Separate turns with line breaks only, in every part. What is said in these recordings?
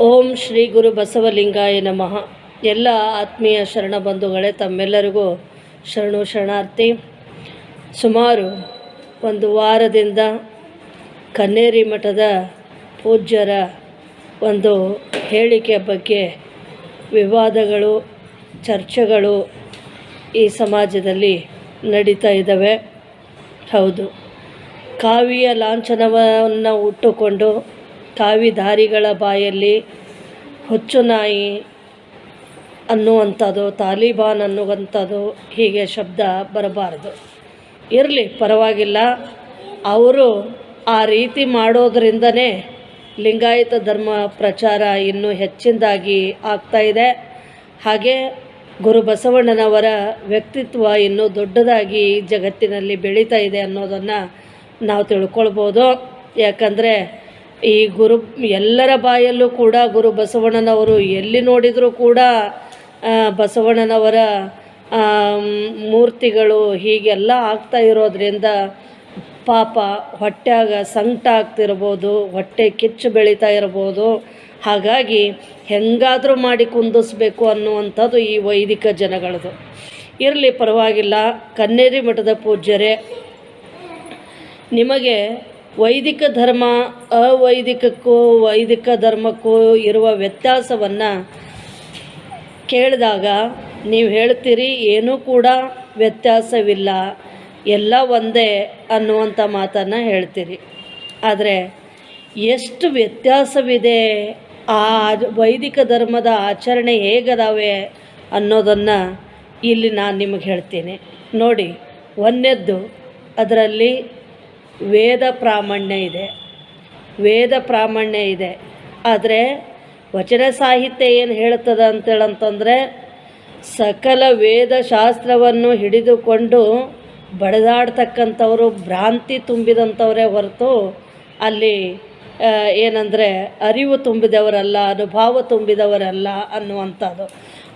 ಓಂ ಶ್ರೀ ಗುರು ಬಸವಲಿಂಗಾಯ ನಮಃ. ಎಲ್ಲ ಆತ್ಮೀಯ ಶರಣ ಬಂಧುಗಳೇ, ತಮ್ಮೆಲ್ಲರಿಗೂ ಶರಣು ಶರಣಾರ್ಥಿ. ಸುಮಾರು ಒಂದು ವಾರದಿಂದ ಕನ್ನೇರಿ ಮಠದ ಪೂಜ್ಯರ ಒಂದು ಹೇಳಿಕೆ ಬಗ್ಗೆ ವಿವಾದಗಳು, ಚರ್ಚೆಗಳು ಈ ಸಮಾಜದಲ್ಲಿ ನಡೀತಾ ಇದ್ದಾವೆ. ಹೌದು. ಕಾವಿಯ ಲಾಂಛನವನ್ನು ಉಟ್ಟುಕೊಂಡು ಕಾವಿಧಾರಿಗಳ ಬಾಯಲ್ಲಿ ಹುಚ್ಚು ನಾಯಿ ಅನ್ನುವಂಥದ್ದು, ತಾಲಿಬಾನ್ ಅನ್ನುವಂಥದ್ದು ಹೀಗೆ ಶಬ್ದ ಬರಬಾರದು. ಇರಲಿ, ಪರವಾಗಿಲ್ಲ. ಅವರು ಆ ರೀತಿ ಮಾಡೋದ್ರಿಂದನೇ ಲಿಂಗಾಯತ ಧರ್ಮ ಪ್ರಚಾರ ಇನ್ನೂ ಹೆಚ್ಚಿನದಾಗಿ ಆಗ್ತಾಯಿದೆ ಹಾಗೆ ಗುರು ಬಸವಣ್ಣನವರ ವ್ಯಕ್ತಿತ್ವ ಇನ್ನೂ ದೊಡ್ಡದಾಗಿ ಜಗತ್ತಿನಲ್ಲಿ ಬೆಳೀತಾ ಇದೆ ಅನ್ನೋದನ್ನು ನಾವು ತಿಳ್ಕೊಳ್ಬೋದು. ಯಾಕಂದರೆ ಈ ಗುರು, ಎಲ್ಲರ ಬಾಯಲ್ಲೂ ಕೂಡ ಗುರು ಬಸವಣ್ಣನವರು ಎಲ್ಲಿ ನೋಡಿದರೂ ಕೂಡ ಬಸವಣ್ಣನವರ ಮೂರ್ತಿಗಳು ಹೀಗೆಲ್ಲ ಆಗ್ತಾ ಇರೋದ್ರಿಂದ ಪಾಪ ಹೊಟ್ಟೆಗ ಸಂಕಟ ಆಗ್ತಿರ್ಬೋದು, ಹೊಟ್ಟೆ ಕಿಚ್ಚು ಬೆಳೀತಾ ಇರ್ಬೋದು. ಹಾಗಾಗಿ ಹೆಂಗಾದರೂ ಮಾಡಿ ಕುಂದಿಸ್ಬೇಕು ಅನ್ನುವಂಥದ್ದು ಈ ವೈದಿಕ ಜನಗಳದು ಇರಲಿ ಪರವಾಗಿಲ್ಲ, ಕನ್ನೇರಿ ಮಠದ ಪೂಜ್ಯರೇ, ನಿಮಗೆ ವೈದಿಕ ಧರ್ಮ, ಅವೈದಿಕಕ್ಕೂ ವೈದಿಕ ಧರ್ಮಕ್ಕೂ ಇರುವ ವ್ಯತ್ಯಾಸವನ್ನು ಕೇಳಿದಾಗ ನೀವು ಹೇಳ್ತೀರಿ, ಏನೂ ಕೂಡ ವ್ಯತ್ಯಾಸವಿಲ್ಲ. ಎಲ್ಲ ಒಂದೇ ಅನ್ನುವಂಥ ಮಾತನ್ನು ಹೇಳ್ತೀರಿ. ಆದರೆ ಎಷ್ಟು ವ್ಯತ್ಯಾಸವಿದೆ, ಆ ವೈದಿಕ ಧರ್ಮದ ಆಚರಣೆ ಹೇಗದಾವೆ ಅನ್ನೋದನ್ನು ಇಲ್ಲಿ ನಾನು ನಿಮಗೆ ಹೇಳ್ತೀನಿ. ನೋಡಿ ಒಂದೆದ್ದು ಅದರಲ್ಲಿ ವೇದ ಪ್ರಾಮಾಣ್ಯ ಇದೆ. ವೇದ ಪ್ರಾಮಾಣ್ಯ ಇದೆ. ಆದರೆ ವಚನ ಸಾಹಿತ್ಯ ಏನು ಹೇಳ್ತದೆ ಅಂತೇಳಂತಂದರೆ ಸಕಲ ವೇದ ಶಾಸ್ತ್ರವನ್ನು ಹಿಡಿದುಕೊಂಡು ಬಡದಾಡ್ತಕ್ಕಂಥವರು ಭ್ರಾಂತಿ ತುಂಬಿದಂಥವರೇ ಹೊರತು ಅಲ್ಲಿ ಏನಂದರೆ ಅರಿವು ತುಂಬಿದವರಲ್ಲ, ಅನುಭವ ತುಂಬಿದವರಲ್ಲ ಅನ್ನುವಂಥದ್ದು.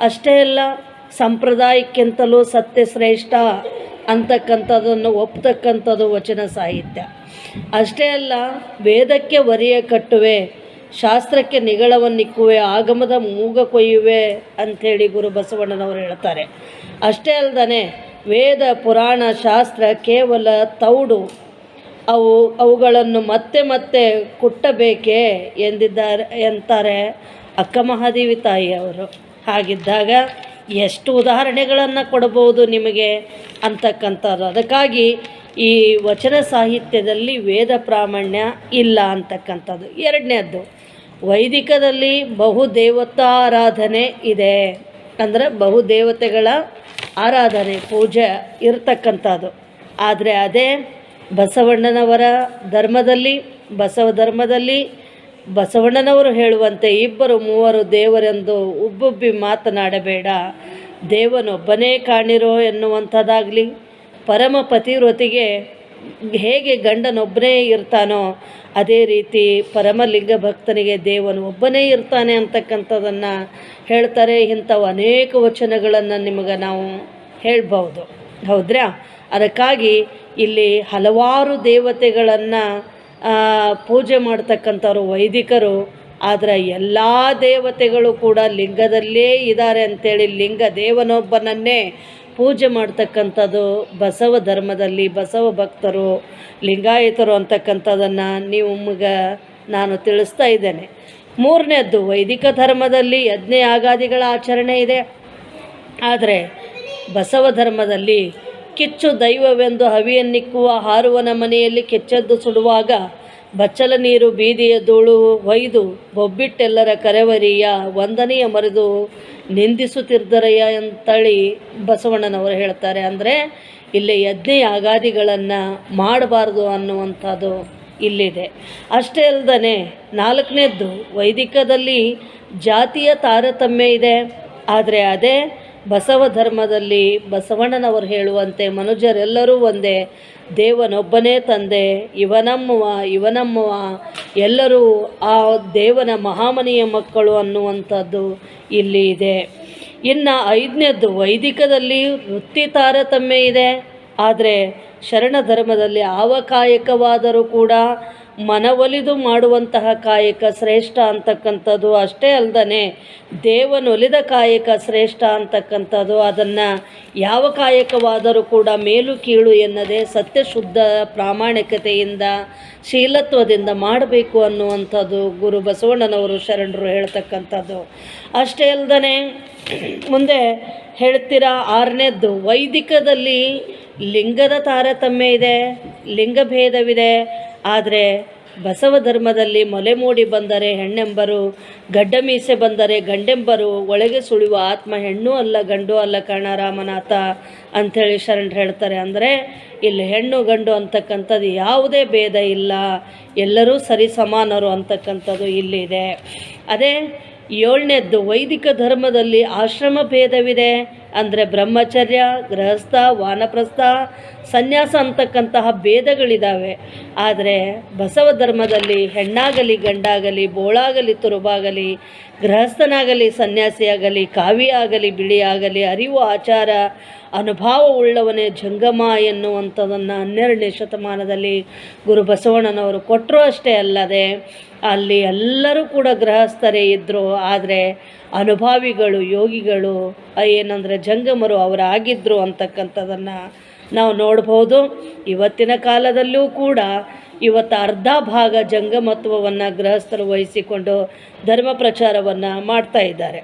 ಅಷ್ಟೇ ಅಲ್ಲ, ಸಂಪ್ರದಾಯಕ್ಕಿಂತಲೂ ಸತ್ಯ ಶ್ರೇಷ್ಠ ಅಂತಕ್ಕಂಥದ್ದನ್ನು ಒಪ್ತಕ್ಕಂಥದ್ದು ವಚನ ಸಾಹಿತ್ಯ. ಅಷ್ಟೇ ಅಲ್ಲ, ವೇದಕ್ಕೆ ವರಿಯ ಕಟ್ಟುವೆ, ಶಾಸ್ತ್ರಕ್ಕೆ ನಿಗಳವನ್ನಿಕ್ಕುವೆ ಆಗಮದ ಮೂಗ ಕೊಯ್ಯುವೆ ಅಂಥೇಳಿ ಗುರು ಬಸವಣ್ಣನವರು ಹೇಳ್ತಾರೆ. ಅಷ್ಟೇ ಅಲ್ಲದೆ ವೇದ, ಪುರಾಣ, ಶಾಸ್ತ್ರ ಕೇವಲ ತೌಡು. ಅವು, ಅವುಗಳನ್ನು ಮತ್ತೆ ಮತ್ತೆ ಕುಟ್ಟಬೇಕೇ ಎಂದಿದ್ದಾರೆ, ಎಂತಾರೆ ಅಕ್ಕ ಮಹಾದೇವಿ ತಾಯಿ ಅವರು ಹಾಗಿದ್ದಾಗ ಎಷ್ಟು ಉದಾಹರಣೆಗಳನ್ನು ಕೊಡಬಹುದು ನಿಮಗೆ ಅಂತಕ್ಕಂಥದ್ದು. ಅದಕ್ಕಾಗಿ ಈ ವಚನ ಸಾಹಿತ್ಯದಲ್ಲಿ ವೇದ ಪ್ರಾಮಾಣ್ಯ ಇಲ್ಲ ಅಂತಕ್ಕಂಥದ್ದು. ಎರಡನೇದ್ದು, ವೈದಿಕದಲ್ಲಿ ಬಹುದೇವತಾ ಆರಾಧನೆ ಇದೆ. ಅಂದರೆ ಬಹುದೇವತೆಗಳ ಆರಾಧನೆ, ಪೂಜೆ ಇರತಕ್ಕಂಥದ್ದು. ಆದರೆ ಅದೇ ಬಸವಣ್ಣನವರ ಧರ್ಮದಲ್ಲಿ, ಬಸವ ಧರ್ಮದಲ್ಲಿ ಬಸವಣ್ಣನವರು ಹೇಳುವಂತೆ ಇಬ್ಬರು ಮೂವರು ದೇವರೆಂದು ಉಬ್ಬುಬ್ಬಿ ಮಾತನಾಡಬೇಡ. ದೇವನೊಬ್ಬನೇ ಕಾಣಿರೋ ಎನ್ನುವಂಥದ್ದಾಗಲಿ, ಪರಮ ಪತಿವ್ರತಿಗೆ ಹೇಗೆ ಗಂಡನೊಬ್ಬನೇ ಇರ್ತಾನೋ, ಅದೇ ರೀತಿ ಪರಮಲಿಂಗ ಭಕ್ತನಿಗೆ ದೇವನು ಒಬ್ಬನೇ ಇರ್ತಾನೆ ಅಂತಕ್ಕಂಥದ್ದನ್ನು ಹೇಳ್ತಾರೆ ಇಂಥವು ಅನೇಕ ವಚನಗಳನ್ನು ನಿಮಗೆ ನಾವು ಹೇಳ್ಬೋದು. ಹೌದ್ರಾ? ಅದಕ್ಕಾಗಿ ಇಲ್ಲಿ ಹಲವಾರು ದೇವತೆಗಳನ್ನು ಪೂಜೆ ಮಾಡ್ತಕ್ಕಂಥವ್ರು ವೈದಿಕರು, ಆದರೆ ಎಲ್ಲ ದೇವತೆಗಳು ಕೂಡ ಲಿಂಗದಲ್ಲೇ ಇದ್ದಾರೆ ಅಂಥೇಳಿ ಲಿಂಗ ದೇವನೊಬ್ಬನನ್ನೇ ಪೂಜೆ ಮಾಡ್ತಕ್ಕಂಥದ್ದು ಬಸವ ಧರ್ಮದಲ್ಲಿ ಬಸವ ಭಕ್ತರು, ಲಿಂಗಾಯತರು ಅಂತಕ್ಕಂಥದ್ದನ್ನು ನೀವು ನಿಮಗೆ ನಾನು ತಿಳಿಸ್ತಾ ಇದ್ದೇನೆ. ಮೂರನೇದ್ದು ವೈದಿಕ ಧರ್ಮದಲ್ಲಿ ಯಜ್ಞ ಯಾಗಾದಿಗಳ ಆಚರಣೆ ಇದೆ. ಆದರೆ ಬಸವ ಧರ್ಮದಲ್ಲಿ ಕಿಚ್ಚು ದೈವವೆಂದು ಹವಿಯನ್ನಿಕ್ಕುವ ಹಾರುವನ ಮನೆಯಲ್ಲಿ ಕೆಚ್ಚದ್ದು ಸುಡುವಾಗ ಬಚ್ಚಲ ನೀರು ಬೀದಿಯ ಧೂಳು ಒಯ್ದು ಬೊಬ್ಬಿಟ್ಟೆಲ್ಲರ ಕರೆವರಿಯ ವಂದನೆಯ ಮರೆದು ನಿಂದಿಸುತ್ತಿದ್ದರಯ್ಯ ಅಂತೇಳಿ ಬಸವಣ್ಣನವರು ಹೇಳ್ತಾರೆ. ಅಂದರೆ ಇಲ್ಲಿ ಯಜ್ಞ ಅಗಾದಿಗಳನ್ನು ಮಾಡಬಾರ್ದು ಅನ್ನುವಂಥದ್ದು ಇಲ್ಲಿದೆ. ಅಷ್ಟೇ ಅಲ್ಲದೆ ನಾಲ್ಕನೇದ್ದು ವೈದಿಕದಲ್ಲಿ ಜಾತಿಯ ತಾರತಮ್ಯ ಇದೆ. ಆದರೆ ಅದೇ ಬಸವ ಧರ್ಮದಲ್ಲಿ ಬಸವಣ್ಣನವರು ಹೇಳುವಂತೆ ಮನುಜರೆಲ್ಲರೂ ಒಂದೇ, ದೇವನೊಬ್ಬನೇ ತಂದೆ, ಇವನಮ್ಮವ ಇವನಮ್ಮವ, ಎಲ್ಲರೂ ಆ ದೇವನ ಮಹಾಮನಿಯ ಮಕ್ಕಳು ಅನ್ನುವಂಥದ್ದು ಇಲ್ಲಿ ಇದೆ. ಇನ್ನು ಐದನೇದ್ದು ವೈದಿಕದಲ್ಲಿ ವೃತ್ತಿ ತಾರತಮ್ಯ ಇದೆ. ಆದರೆ ಶರಣ ಧರ್ಮದಲ್ಲಿ ಆವಕಾಯಕವಾದರೂ ಕೂಡ ಮನವೊಲಿದು ಮಾಡುವಂತಹ ಕಾಯಕ ಶ್ರೇಷ್ಠ ಅಂತಕ್ಕಂಥದ್ದು ಅಷ್ಟೇ ಅಲ್ಲದೆ ದೇವನೊಲಿದ ಕಾಯಕ ಶ್ರೇಷ್ಠ ಅಂತಕ್ಕಂಥದ್ದು ಅದನ್ನು ಯಾವ ಕಾಯಕವಾದರೂ ಕೂಡ ಮೇಲು ಕೀಳು ಎನ್ನದೆ ಸತ್ಯಶುದ್ಧ ಪ್ರಾಮಾಣಿಕತೆಯಿಂದ ಶೀಲತ್ವದಿಂದ ಮಾಡಬೇಕು ಅನ್ನುವಂಥದ್ದು ಗುರು ಬಸವಣ್ಣನವರು ಶರಣರು ಹೇಳ್ತಕ್ಕಂಥದ್ದು. ಅಷ್ಟೇ ಅಲ್ಲದೆ ಮುಂದೆ ಹೇಳ್ತೀರಾ ಆರನೇದ್ದು, ವೈದಿಕದಲ್ಲಿ ಲಿಂಗದ ತಾರತಮ್ಯ ಇದೆ, ಲಿಂಗಭೇದವಿದೆ ಆದರೆ ಬಸವ ಧರ್ಮದಲ್ಲಿ ಮೊಲೆ ಮೂಡಿ ಬಂದರೆ ಹೆಣ್ಣೆಂಬರು, ಗಡ್ಡ ಮೀಸೆ ಬಂದರೆ ಗಂಡೆಂಬರು, ಒಳಗೆ ಸುಳಿಯುವ ಆತ್ಮ ಹೆಣ್ಣು ಅಲ್ಲ, ಗಂಡು ಅಲ್ಲ ಕಣ ರಾಮನಾಥ ಅಂಥೇಳಿ ಶರಣರು ಹೇಳ್ತಾರೆ. ಅಂದರೆ ಇಲ್ಲಿ ಹೆಣ್ಣು ಗಂಡು ಅಂತಕ್ಕಂಥದ್ದು ಯಾವುದೇ ಭೇದ ಇಲ್ಲ. ಎಲ್ಲರೂ ಸರಿ ಸಮಾನರು ಅಂತಕ್ಕಂಥದ್ದು ಇಲ್ಲಿದೆ. ಅದೇ ಏಳನೇದ್ದು ವೈದಿಕ ಧರ್ಮದಲ್ಲಿ ಆಶ್ರಮ ಭೇದವಿದೆ. ಅಂದರೆ ಬ್ರಹ್ಮಚರ್ಯ, ಗೃಹಸ್ಥ, ವಾನಪ್ರಸ್ಥ, ಸನ್ಯಾಸ ಅಂತಕ್ಕಂತಹ ಭೇದಗಳಿದ್ದಾವೆ ಆದರೆ ಬಸವ ಧರ್ಮದಲ್ಲಿ ಹೆಣ್ಣಾಗಲಿ, ಗಂಡಾಗಲಿ, ಬೋಳಾಗಲಿ, ತುರುಬಾಗಲಿ, ಗೃಹಸ್ಥನಾಗಲಿ, ಸನ್ಯಾಸಿಯಾಗಲಿ ಕಾವಿ ಆಗಲಿ ಬಿಳಿ ಅರಿವು, ಆಚಾರ ಅನುಭವವುಳ್ಳವನೇ ಜಂಗಮ ಎನ್ನುವಂಥದನ್ನು ಹನ್ನೆರಡನೇ ಶತಮಾನದಲ್ಲಿ ಗುರು ಬಸವಣ್ಣನವರು ಕೊಟ್ಟರು ಅಷ್ಟೇ ಅಲ್ಲದೆ ಅಲ್ಲಿ ಎಲ್ಲರೂ ಕೂಡ ಗೃಹಸ್ಥರೇ ಇದ್ದರು ಆದರೆ ಅನುಭಾವಿಗಳು, ಯೋಗಿಗಳು ಏನಂದರೆ ಜಂಗಮರು ಅವರಾಗಿದ್ದರು ಅಂತಕ್ಕಂಥದ್ದನ್ನು ನಾವು ನೋಡ್ಬೋದು. ಇವತ್ತಿನ ಕಾಲದಲ್ಲೂ ಕೂಡ ಇವತ್ತು ಅರ್ಧ ಭಾಗ ಜಂಗಮತ್ವವನ್ನು ಗೃಹಸ್ಥರು ವಹಿಸಿಕೊಂಡು ಧರ್ಮ ಪ್ರಚಾರವನ್ನು ಮಾಡ್ತಾ ಇದ್ದಾರೆ.